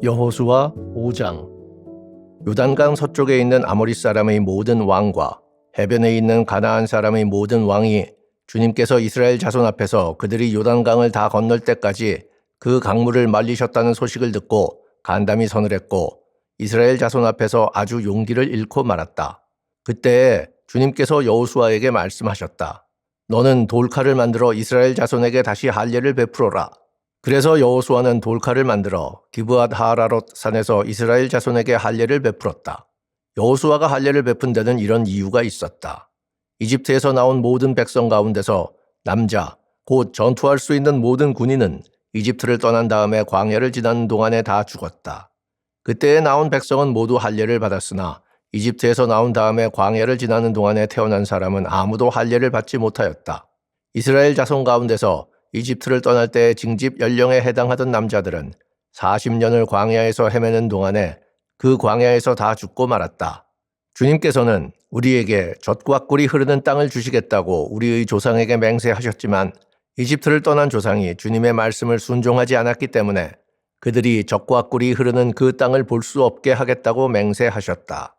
여호수아 5장 요단강 서쪽에 있는 아모리 사람의 모든 왕과 해변에 있는 가나안 사람의 모든 왕이 주님께서 이스라엘 자손 앞에서 그들이 요단강을 다 건널 때까지 그 강물을 말리셨다는 소식을 듣고 간담이 선을 했고 이스라엘 자손 앞에서 아주 용기를 잃고 말았다. 그때 주님께서 여호수아에게 말씀하셨다. 너는 돌칼을 만들어 이스라엘 자손에게 다시 할례를 베풀어라. 그래서 여호수아는 돌칼을 만들어 기브앗 하라롯 산에서 이스라엘 자손에게 할례를 베풀었다. 여호수아가 할례를 베푼 데는 이런 이유가 있었다. 이집트에서 나온 모든 백성 가운데서 남자 곧 전투할 수 있는 모든 군인은 이집트를 떠난 다음에 광야를 지나는 동안에 다 죽었다. 그때에 나온 백성은 모두 할례를 받았으나 이집트에서 나온 다음에 광야를 지나는 동안에 태어난 사람은 아무도 할례를 받지 못하였다. 이스라엘 자손 가운데서 이집트를 떠날 때 징집 연령에 해당하던 남자들은 40년을 광야에서 헤매는 동안에 그 광야에서 다 죽고 말았다. 주님께서는 우리에게 젖과 꿀이 흐르는 땅을 주시겠다고 우리의 조상에게 맹세하셨지만 이집트를 떠난 조상이 주님의 말씀을 순종하지 않았기 때문에 그들이 젖과 꿀이 흐르는 그 땅을 볼 수 없게 하겠다고 맹세하셨다.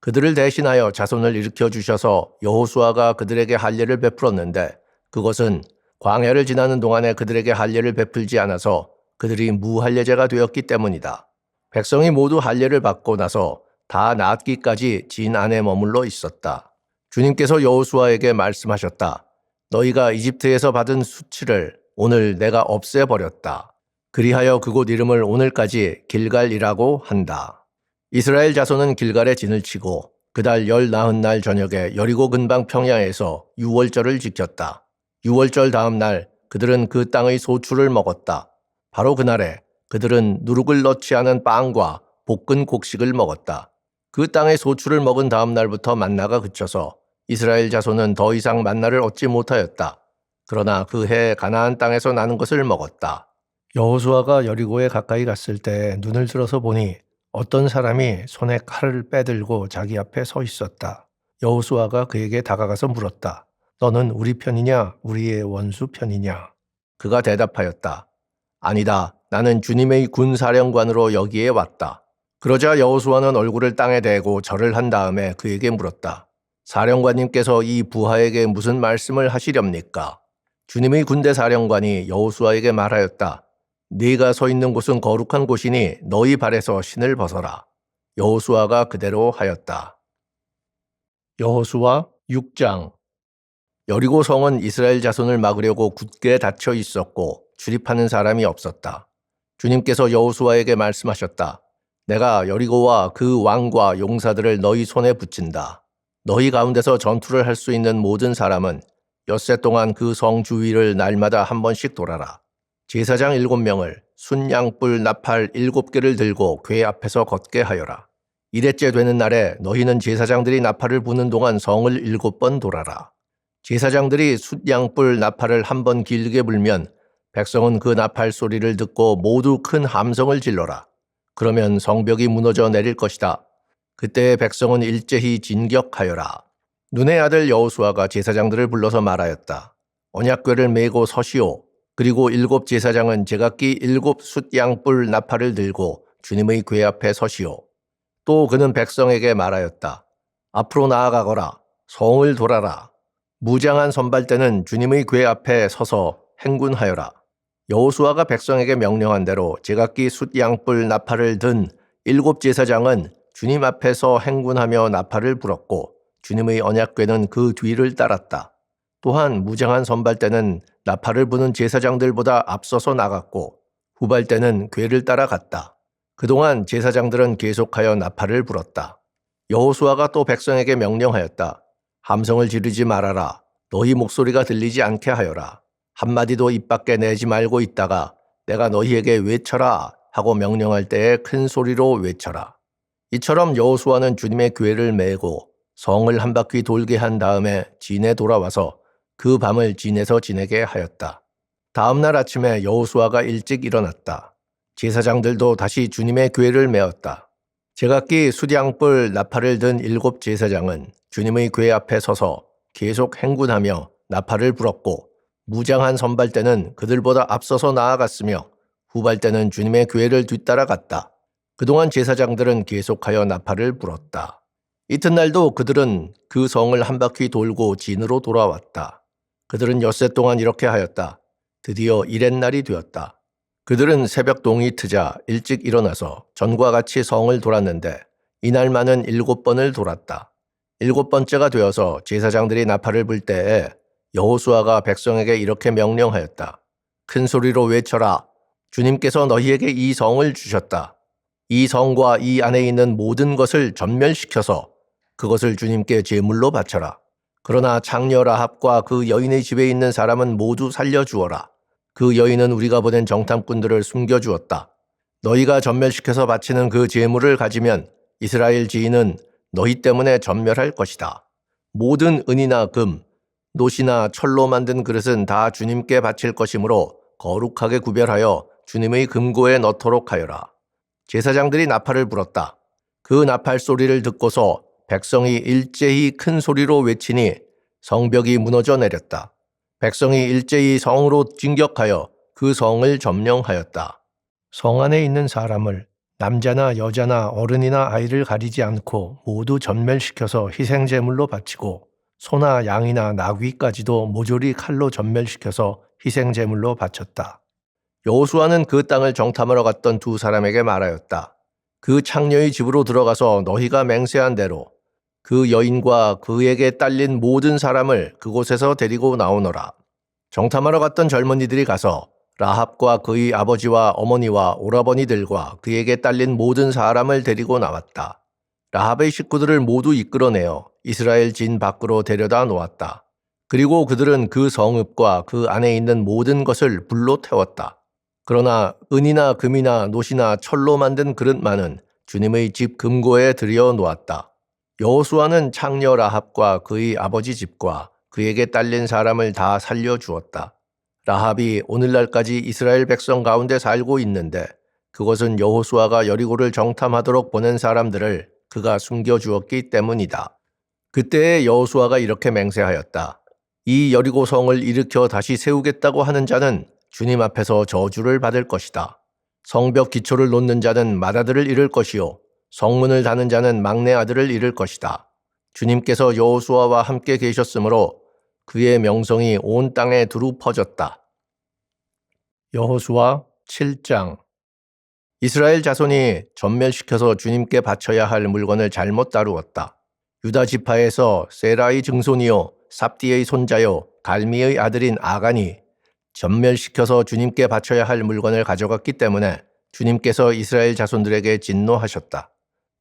그들을 대신하여 자손을 일으켜 주셔서 여호수아가 그들에게 할례를 베풀었는데 그것은 광야를 지나는 동안에 그들에게 할례를 베풀지 않아서 그들이 무할례자가 되었기 때문이다. 백성이 모두 할례를 받고 나서 다 낫기까지 진 안에 머물러 있었다. 주님께서 여호수아에게 말씀하셨다. 너희가 이집트에서 받은 수치를 오늘 내가 없애버렸다. 그리하여 그곳 이름을 오늘까지 길갈이라고 한다. 이스라엘 자손은 길갈에 진을 치고 그달 열 나흔 날 저녁에 여리고 근방 평야에서 유월절을 지켰다. 유월절 다음 날 그들은 그 땅의 소출을 먹었다. 바로 그날에 그들은 누룩을 넣지 않은 빵과 볶은 곡식을 먹었다. 그 땅의 소출을 먹은 다음 날부터 만나가 그쳐서 이스라엘 자손은 더 이상 만나를 얻지 못하였다. 그러나 그 해 가나안 땅에서 나는 것을 먹었다. 여호수아가 여리고에 가까이 갔을 때 눈을 들어서 보니 어떤 사람이 손에 칼을 빼들고 자기 앞에 서 있었다. 여호수아가 그에게 다가가서 물었다. 너는 우리 편이냐 우리의 원수 편이냐? 그가 대답하였다. 아니다. 나는 주님의 군 사령관으로 여기에 왔다. 그러자 여호수아는 얼굴을 땅에 대고 절을 한 다음에 그에게 물었다. 사령관님께서 이 부하에게 무슨 말씀을 하시렵니까? 주님의 군대 사령관이 여호수아에게 말하였다. 네가 서 있는 곳은 거룩한 곳이니 너희 발에서 신을 벗어라. 여호수아가 그대로 하였다. 여호수아 6장 여리고 성은 이스라엘 자손을 막으려고 굳게 닫혀 있었고 출입하는 사람이 없었다. 주님께서 여호수아에게 말씀하셨다. 내가 여리고와 그 왕과 용사들을 너희 손에 붙인다. 너희 가운데서 전투를 할 수 있는 모든 사람은 엿새 동안 그 성 주위를 날마다 한 번씩 돌아라. 제사장 일곱 명을 순양뿔 나팔 일곱 개를 들고 궤 앞에서 걷게 하여라. 이래째 되는 날에 너희는 제사장들이 나팔을 부는 동안 성을 일곱 번 돌아라. 제사장들이 숫양뿔 나팔을 한 번 길게 불면 백성은 그 나팔 소리를 듣고 모두 큰 함성을 질러라. 그러면 성벽이 무너져 내릴 것이다. 그때 백성은 일제히 진격하여라. 눈의 아들 여호수아가 제사장들을 불러서 말하였다. 언약궤를 메고 서시오. 그리고 일곱 제사장은 제각기 일곱 숫양뿔 나팔을 들고 주님의 궤 앞에 서시오. 또 그는 백성에게 말하였다. 앞으로 나아가거라. 성을 돌아라. 무장한 선발대는 주님의 궤 앞에 서서 행군하여라. 여호수아가 백성에게 명령한 대로 제각기 숫양뿔 나팔을 든 일곱 제사장은 주님 앞에서 행군하며 나팔을 불었고 주님의 언약궤는 그 뒤를 따랐다. 또한 무장한 선발대는 나팔을 부는 제사장들보다 앞서서 나갔고 후발대는 궤를 따라갔다. 그동안 제사장들은 계속하여 나팔을 불었다. 여호수아가 또 백성에게 명령하였다. 함성을 지르지 말아라. 너희 목소리가 들리지 않게 하여라. 한마디도 입 밖에 내지 말고 있다가 내가 너희에게 외쳐라 하고 명령할 때에 큰 소리로 외쳐라. 이처럼 여호수아는 주님의 궤를 메고 성을 한 바퀴 돌게 한 다음에 진에 돌아와서 그 밤을 진에서 지내게 하였다. 다음 날 아침에 여호수아가 일찍 일어났다. 제사장들도 다시 주님의 궤를 메었다. 제각기 수량뿔 나팔을 든 일곱 제사장은 주님의 궤 앞에 서서 계속 행군하며 나팔을 불었고 무장한 선발대는 그들보다 앞서서 나아갔으며 후발대는 주님의 궤를 뒤따라갔다. 그동안 제사장들은 계속하여 나팔을 불었다. 이튿날도 그들은 그 성을 한 바퀴 돌고 진으로 돌아왔다. 그들은 엿새 동안 이렇게 하였다. 드디어 이렛날이 되었다. 그들은 새벽 동이 트자 일찍 일어나서 전과 같이 성을 돌았는데 이날만은 일곱 번을 돌았다. 일곱 번째가 되어서 제사장들이 나팔을 불 때에 여호수아가 백성에게 이렇게 명령하였다. 큰 소리로 외쳐라. 주님께서 너희에게 이 성을 주셨다. 이 성과 이 안에 있는 모든 것을 전멸시켜서 그것을 주님께 제물로 바쳐라. 그러나 창녀 라합과 그 여인의 집에 있는 사람은 모두 살려주어라. 그 여인은 우리가 보낸 정탐꾼들을 숨겨주었다. 너희가 전멸시켜서 바치는 그 제물을 가지면 이스라엘 지인은 너희 때문에 전멸할 것이다. 모든 은이나 금, 노시나 철로 만든 그릇은 다 주님께 바칠 것이므로 거룩하게 구별하여 주님의 금고에 넣도록 하여라. 제사장들이 나팔을 불었다. 그 나팔 소리를 듣고서 백성이 일제히 큰 소리로 외치니 성벽이 무너져 내렸다. 백성이 일제히 성으로 진격하여 그 성을 점령하였다. 성 안에 있는 사람을 남자나 여자나 어른이나 아이를 가리지 않고 모두 전멸시켜서 희생제물로 바치고 소나 양이나 나귀까지도 모조리 칼로 전멸시켜서 희생제물로 바쳤다. 여호수아는 그 땅을 정탐하러 갔던 두 사람에게 말하였다. 그 창녀의 집으로 들어가서 너희가 맹세한 대로 그 여인과 그에게 딸린 모든 사람을 그곳에서 데리고 나오너라. 정탐하러 갔던 젊은이들이 가서 라합과 그의 아버지와 어머니와 오라버니들과 그에게 딸린 모든 사람을 데리고 나왔다. 라합의 식구들을 모두 이끌어내어 이스라엘 진 밖으로 데려다 놓았다. 그리고 그들은 그 성읍과 그 안에 있는 모든 것을 불로 태웠다. 그러나 은이나 금이나 노시나 철로 만든 그릇만은 주님의 집 금고에 들여 놓았다. 여호수아는 창녀 라합과 그의 아버지 집과 그에게 딸린 사람을 다 살려 주었다. 라합이 오늘날까지 이스라엘 백성 가운데 살고 있는데 그것은 여호수아가 여리고를 정탐하도록 보낸 사람들을 그가 숨겨 주었기 때문이다. 그때에 여호수아가 이렇게 맹세하였다. 이 여리고 성을 일으켜 다시 세우겠다고 하는 자는 주님 앞에서 저주를 받을 것이다. 성벽 기초를 놓는 자는 맏아들을 잃을 것이요 성문을 다는 자는 막내 아들을 잃을 것이다. 주님께서 여호수아와 함께 계셨으므로 그의 명성이 온 땅에 두루 퍼졌다. 여호수아 7장 이스라엘 자손이 전멸시켜서 주님께 바쳐야 할 물건을 잘못 다루었다. 유다 지파에서 세라의 증손이요 삽디의 손자요 갈미의 아들인 아간이 전멸시켜서 주님께 바쳐야 할 물건을 가져갔기 때문에 주님께서 이스라엘 자손들에게 진노하셨다.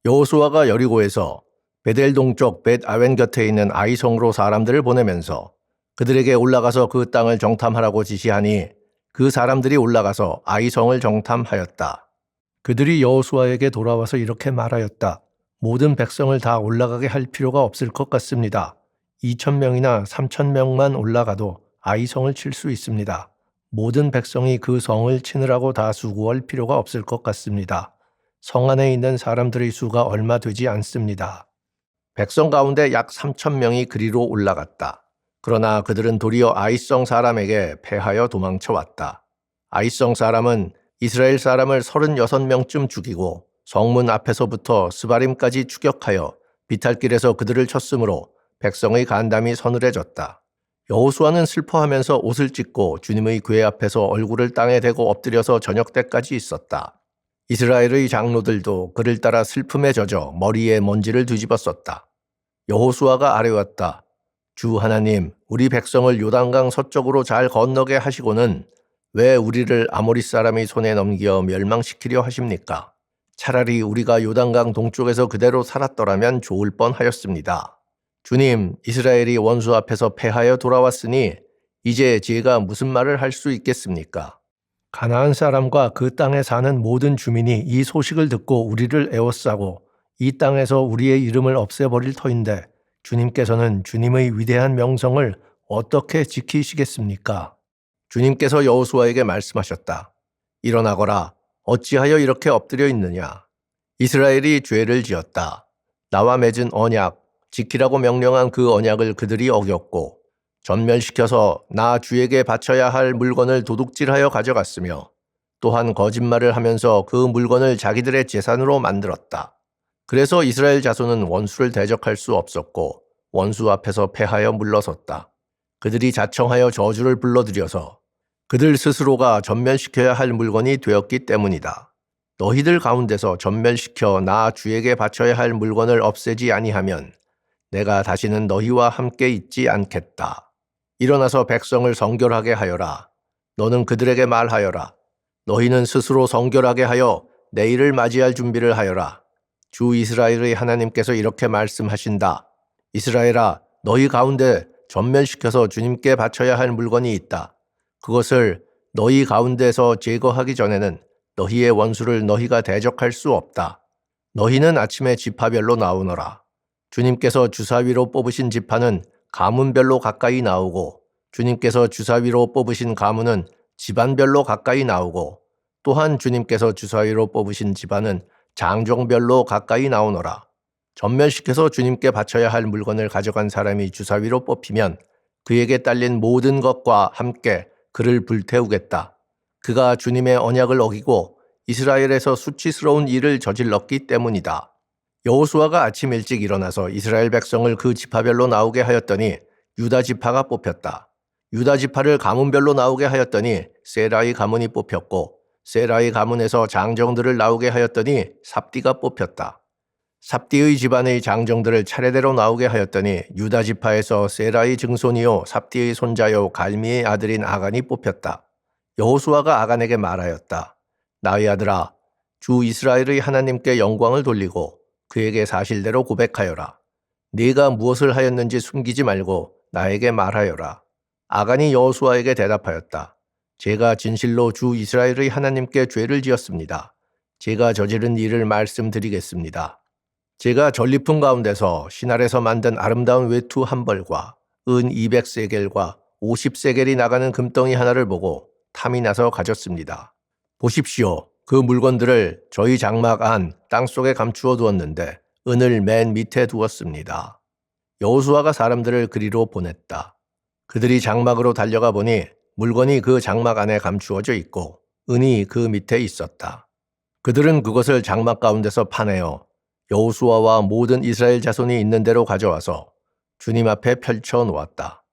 여호수아가 여리고에서 베델 동쪽 벳 아웬 곁에 있는 아이성으로 사람들을 보내면서 그들에게 올라가서 그 땅을 정탐하라고 지시하니 그 사람들이 올라가서 아이성을 정탐하였다. 그들이 여호수아에게 돌아와서 이렇게 말하였다. 모든 백성을 다 올라가게 할 필요가 없을 것 같습니다. 2천 명이나 3천 명만 올라가도 아이성을 칠 수 있습니다. 모든 백성이 그 성을 치느라고 다 수고할 필요가 없을 것 같습니다. 성 안에 있는 사람들의 수가 얼마 되지 않습니다. 백성 가운데 약 3천 명이 그리로 올라갔다. 그러나 그들은 도리어 아이성 사람에게 패하여 도망쳐 왔다. 아이성 사람은 이스라엘 사람을 36명쯤 죽이고 성문 앞에서부터 스바림까지 추격하여 비탈길에서 그들을 쳤으므로 백성의 간담이 서늘해졌다. 여호수아는 슬퍼하면서 옷을 찢고 주님의 궤 앞에서 얼굴을 땅에 대고 엎드려서 저녁 때까지 있었다. 이스라엘의 장로들도 그를 따라 슬픔에 젖어 머리에 먼지를 뒤집어 썼다. 여호수아가 아뢰었다. 주 하나님, 우리 백성을 요단강 서쪽으로 잘 건너게 하시고는 왜 우리를 아모리 사람의 손에 넘겨 멸망시키려 하십니까? 차라리 우리가 요단강 동쪽에서 그대로 살았더라면 좋을 뻔하였습니다. 주님, 이스라엘이 원수 앞에서 패하여 돌아왔으니 이제 제가 무슨 말을 할 수 있겠습니까? 가나안 사람과 그 땅에 사는 모든 주민이 이 소식을 듣고 우리를 에워싸고 이 땅에서 우리의 이름을 없애버릴 터인데 주님께서는 주님의 위대한 명성을 어떻게 지키시겠습니까? 주님께서 여호수아에게 말씀하셨다. 일어나거라. 어찌하여 이렇게 엎드려 있느냐? 이스라엘이 죄를 지었다. 나와 맺은 언약, 지키라고 명령한 그 언약을 그들이 어겼고 전멸시켜서 나 주에게 바쳐야 할 물건을 도둑질하여 가져갔으며 또한 거짓말을 하면서 그 물건을 자기들의 재산으로 만들었다. 그래서 이스라엘 자손은 원수를 대적할 수 없었고 원수 앞에서 패하여 물러섰다. 그들이 자청하여 저주를 불러들여서 그들 스스로가 전멸시켜야 할 물건이 되었기 때문이다. 너희들 가운데서 전멸시켜 나 주에게 바쳐야 할 물건을 없애지 아니하면 내가 다시는 너희와 함께 있지 않겠다. 일어나서 백성을 성결하게 하여라. 너는 그들에게 말하여라. 너희는 스스로 성결하게 하여 내일을 맞이할 준비를 하여라. 주 이스라엘의 하나님께서 이렇게 말씀하신다. 이스라엘아, 너희 가운데 전멸시켜서 주님께 바쳐야 할 물건이 있다. 그것을 너희 가운데서 제거하기 전에는 너희의 원수를 너희가 대적할 수 없다. 너희는 아침에 지파별로 나오너라. 주님께서 주사위로 뽑으신 지파는 가문별로 가까이 나오고 주님께서 주사위로 뽑으신 가문은 집안별로 가까이 나오고 또한 주님께서 주사위로 뽑으신 집안은 장종별로 가까이 나오너라. 전멸시켜서 주님께 바쳐야 할 물건을 가져간 사람이 주사위로 뽑히면 그에게 딸린 모든 것과 함께 그를 불태우겠다. 그가 주님의 언약을 어기고 이스라엘에서 수치스러운 일을 저질렀기 때문이다. 여호수아가 아침 일찍 일어나서 이스라엘 백성을 그 지파별로 나오게 하였더니 유다 지파가 뽑혔다. 유다 지파를 가문별로 나오게 하였더니 세라의 가문이 뽑혔고 세라의 가문에서 장정들을 나오게 하였더니 삽디가 뽑혔다. 삽디의 집안의 장정들을 차례대로 나오게 하였더니 유다 지파에서 세라의 증손이요 삽디의 손자요 갈미의 아들인 아간이 뽑혔다. 여호수아가 아간에게 말하였다. 나의 아들아, 주 이스라엘의 하나님께 영광을 돌리고 그에게 사실대로 고백하여라. 네가 무엇을 하였는지 숨기지 말고 나에게 말하여라. 아간이 여호수아에게 대답하였다. 제가 진실로 주 이스라엘의 하나님께 죄를 지었습니다. 제가 저지른 일을 말씀드리겠습니다. 제가 전리품 가운데서 신할에서 만든 아름다운 외투 한 벌과 은 200세겔과 50세겔이 나가는 금덩이 하나를 보고 탐이 나서 가졌습니다. 보십시오. 그 물건들을 저희 장막 안 땅속에 감추어 두었는데 은을 맨 밑에 두었습니다. 여호수아가 사람들을 그리로 보냈다. 그들이 장막으로 달려가 보니 물건이 그 장막 안에 감추어져 있고 은이 그 밑에 있었다. 그들은 그것을 장막 가운데서 파내어 여호수아와 모든 이스라엘 자손이 있는 대로 가져와서 주님 앞에 펼쳐 놓았다.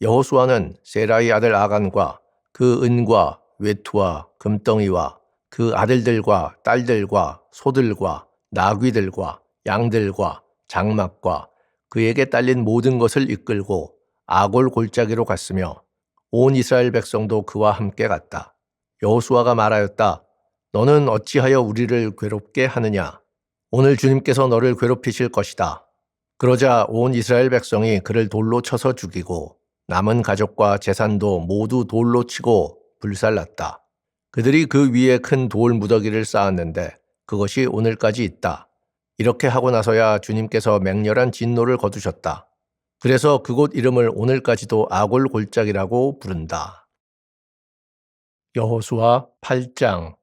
여호수아는 세라의 아들 아간과 그 은과 외투와 금덩이와 그 아들들과 딸들과 소들과 나귀들과 양들과 장막과 그에게 딸린 모든 것을 이끌고 아골 골짜기로 갔으며 온 이스라엘 백성도 그와 함께 갔다. 여호수아가 말하였다. 너는 어찌하여 우리를 괴롭게 하느냐? 오늘 주님께서 너를 괴롭히실 것이다. 그러자 온 이스라엘 백성이 그를 돌로 쳐서 죽이고 남은 가족과 재산도 모두 돌로 치고 불살랐다. 그들이 그 위에 큰 돌 무더기를 쌓았는데 그것이 오늘까지 있다. 이렇게 하고 나서야 주님께서 맹렬한 진노를 거두셨다. 그래서 그곳 이름을 오늘까지도 아골 골짜기라고 부른다. 여호수아 8장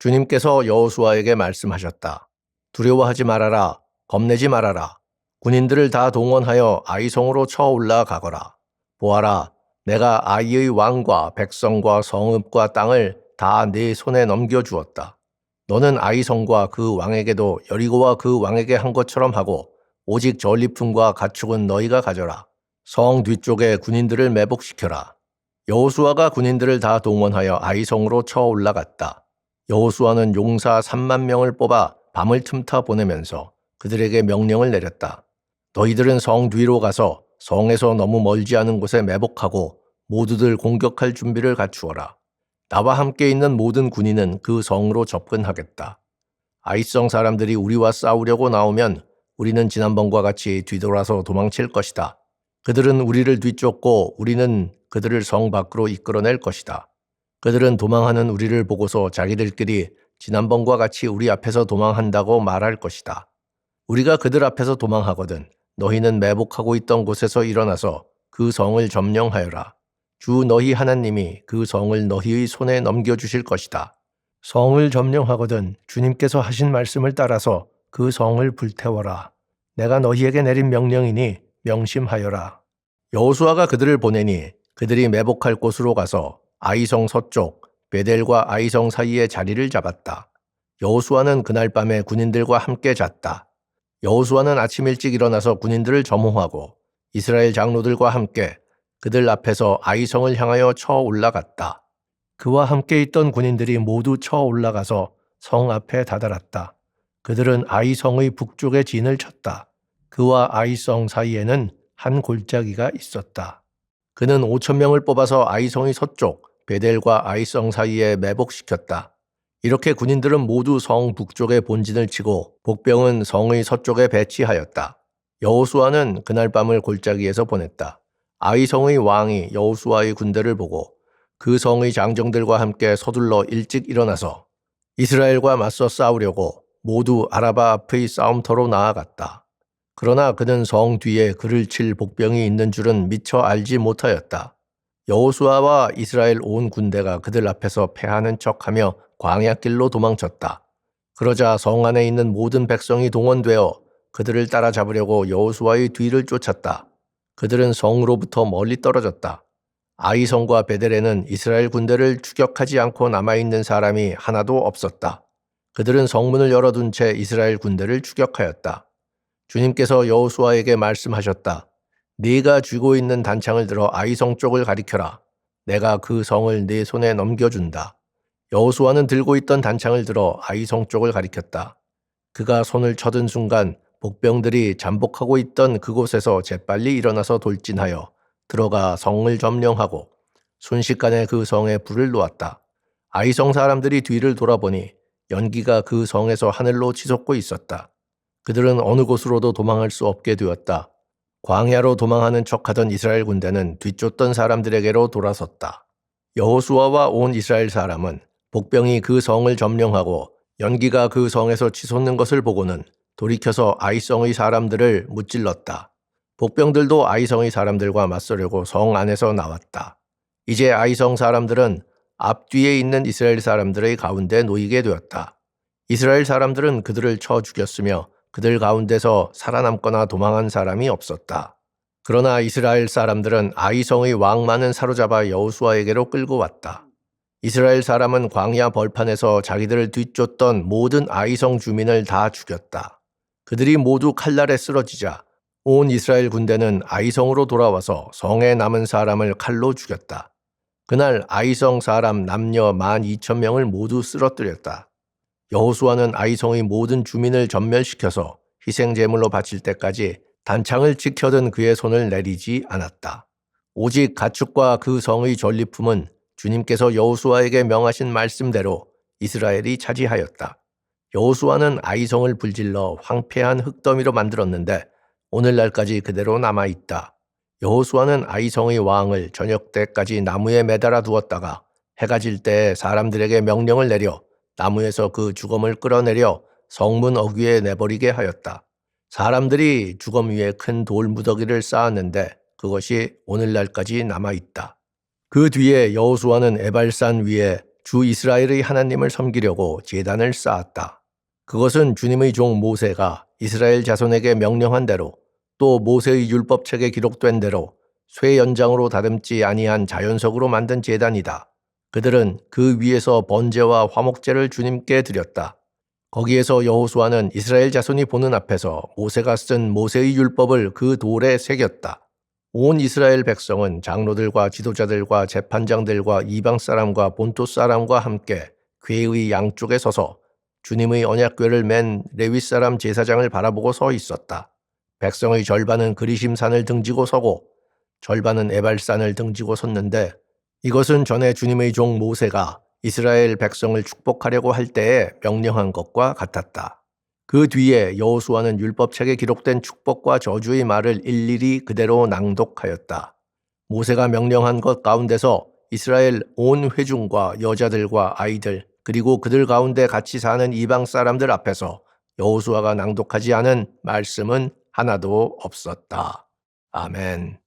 주님께서 여호수아에게 말씀하셨다. 두려워하지 말아라. 겁내지 말아라. 군인들을 다 동원하여 아이성으로 쳐 올라가거라. 보아라. 내가 아이의 왕과 백성과 성읍과 땅을 다 네 손에 넘겨 주었다. 너는 아이 성과 그 왕에게도 여리고와 그 왕에게 한 것처럼 하고 오직 전리품과 가축은 너희가 가져라. 성 뒤쪽에 군인들을 매복시켜라. 여호수아가 군인들을 다 동원하여 아이성으로 쳐 올라갔다. 여호수아는 용사 3만 명을 뽑아 밤을 틈타 보내면서 그들에게 명령을 내렸다. 너희들은 성 뒤로 가서 성에서 너무 멀지 않은 곳에 매복하고 모두들 공격할 준비를 갖추어라. 나와 함께 있는 모든 군인은 그 성으로 접근하겠다. 아이성 사람들이 우리와 싸우려고 나오면 우리는 지난번과 같이 뒤돌아서 도망칠 것이다. 그들은 우리를 뒤쫓고 우리는 그들을 성 밖으로 이끌어낼 것이다. 그들은 도망하는 우리를 보고서 자기들끼리 지난번과 같이 우리 앞에서 도망한다고 말할 것이다. 우리가 그들 앞에서 도망하거든 너희는 매복하고 있던 곳에서 일어나서 그 성을 점령하여라. 주 너희 하나님이 그 성을 너희의 손에 넘겨주실 것이다. 성을 점령하거든 주님께서 하신 말씀을 따라서 그 성을 불태워라. 내가 너희에게 내린 명령이니 명심하여라. 여호수아가 그들을 보내니 그들이 매복할 곳으로 가서 아이성 서쪽 베델과 아이성 사이에 자리를 잡았다. 여호수아는 그날 밤에 군인들과 함께 잤다. 여호수아는 아침 일찍 일어나서 군인들을 점호하고 이스라엘 장로들과 함께 그들 앞에서 아이성을 향하여 쳐 올라갔다. 그와 함께 있던 군인들이 모두 쳐 올라가서 성 앞에 다다랐다. 그들은 아이성의 북쪽에 진을 쳤다. 그와 아이성 사이에는 한 골짜기가 있었다. 그는 5천 명을 뽑아서 아이성의 서쪽 베델과 아이성 사이에 매복시켰다. 이렇게 군인들은 모두 성 북쪽에 본진을 치고 복병은 성의 서쪽에 배치하였다. 여호수아는 그날 밤을 골짜기에서 보냈다. 아이성의 왕이 여호수아의 군대를 보고 그 성의 장정들과 함께 서둘러 일찍 일어나서 이스라엘과 맞서 싸우려고 모두 아라바 앞의 싸움터로 나아갔다. 그러나 그는 성 뒤에 그를 칠 복병이 있는 줄은 미처 알지 못하였다. 여호수아와 이스라엘 온 군대가 그들 앞에서 패하는 척하며 광야길로 도망쳤다. 그러자 성 안에 있는 모든 백성이 동원되어 그들을 따라잡으려고 여호수아의 뒤를 쫓았다. 그들은 성으로부터 멀리 떨어졌다. 아이성과 베델에는 이스라엘 군대를 추격하지 않고 남아있는 사람이 하나도 없었다. 그들은 성문을 열어둔 채 이스라엘 군대를 추격하였다. 주님께서 여호수아에게 말씀하셨다. 네가 쥐고 있는 단창을 들어 아이성 쪽을 가리켜라. 내가 그 성을 네 손에 넘겨준다. 여호수아는 들고 있던 단창을 들어 아이성 쪽을 가리켰다. 그가 손을 쳐든 순간 복병들이 잠복하고 있던 그곳에서 재빨리 일어나서 돌진하여 들어가 성을 점령하고 순식간에 그 성에 불을 놓았다. 아이성 사람들이 뒤를 돌아보니 연기가 그 성에서 하늘로 치솟고 있었다. 그들은 어느 곳으로도 도망할 수 없게 되었다. 광야로 도망하는 척하던 이스라엘 군대는 뒤쫓던 사람들에게로 돌아섰다. 여호수아와 온 이스라엘 사람은 복병이 그 성을 점령하고 연기가 그 성에서 치솟는 것을 보고는 돌이켜서 아이성의 사람들을 무찔렀다. 복병들도 아이성의 사람들과 맞서려고 성 안에서 나왔다. 이제 아이성 사람들은 앞뒤에 있는 이스라엘 사람들의 가운데 놓이게 되었다. 이스라엘 사람들은 그들을 쳐 죽였으며 그들 가운데서 살아남거나 도망한 사람이 없었다. 그러나 이스라엘 사람들은 아이성의 왕만은 사로잡아 여호수아에게로 끌고 왔다. 이스라엘 사람은 광야 벌판에서 자기들을 뒤쫓던 모든 아이성 주민을 다 죽였다. 그들이 모두 칼날에 쓰러지자 온 이스라엘 군대는 아이성으로 돌아와서 성에 남은 사람을 칼로 죽였다. 그날 아이성 사람 남녀 만 이천 명을 모두 쓰러뜨렸다. 여호수아는 아이성의 모든 주민을 전멸시켜서 희생 제물로 바칠 때까지 단창을 지켜든 그의 손을 내리지 않았다. 오직 가축과 그 성의 전리품은 주님께서 여호수아에게 명하신 말씀대로 이스라엘이 차지하였다. 여호수아는 아이성을 불질러 황폐한 흙더미로 만들었는데 오늘날까지 그대로 남아 있다. 여호수아는 아이성의 왕을 저녁 때까지 나무에 매달아 두었다가 해가 질 때 사람들에게 명령을 내려 나무에서 그 주검을 끌어내려 성문 어귀에 내버리게 하였다. 사람들이 주검 위에 큰 돌 무더기를 쌓았는데 그것이 오늘날까지 남아 있다. 그 뒤에 여호수아는 에발산 위에 주 이스라엘의 하나님을 섬기려고 제단을 쌓았다. 그것은 주님의 종 모세가 이스라엘 자손에게 명령한 대로 또 모세의 율법책에 기록된 대로 쇠 연장으로 다듬지 아니한 자연석으로 만든 제단이다. 그들은 그 위에서 번제와 화목제를 주님께 드렸다. 거기에서 여호수아는 이스라엘 자손이 보는 앞에서 모세가 쓴 모세의 율법을 그 돌에 새겼다. 온 이스라엘 백성은 장로들과 지도자들과 재판장들과 이방 사람과 본토 사람과 함께 궤의 양쪽에 서서 주님의 언약궤를 맨 레위 사람 제사장을 바라보고 서 있었다. 백성의 절반은 그리심산을 등지고 서고 절반은 에발산을 등지고 섰는데 이것은 전에 주님의 종 모세가 이스라엘 백성을 축복하려고 할 때에 명령한 것과 같았다. 그 뒤에 여호수아는 율법책에 기록된 축복과 저주의 말을 일일이 그대로 낭독하였다. 모세가 명령한 것 가운데서 이스라엘 온 회중과 여자들과 아이들 그리고 그들 가운데 같이 사는 이방 사람들 앞에서 여호수아가 낭독하지 않은 말씀은 하나도 없었다. 아멘.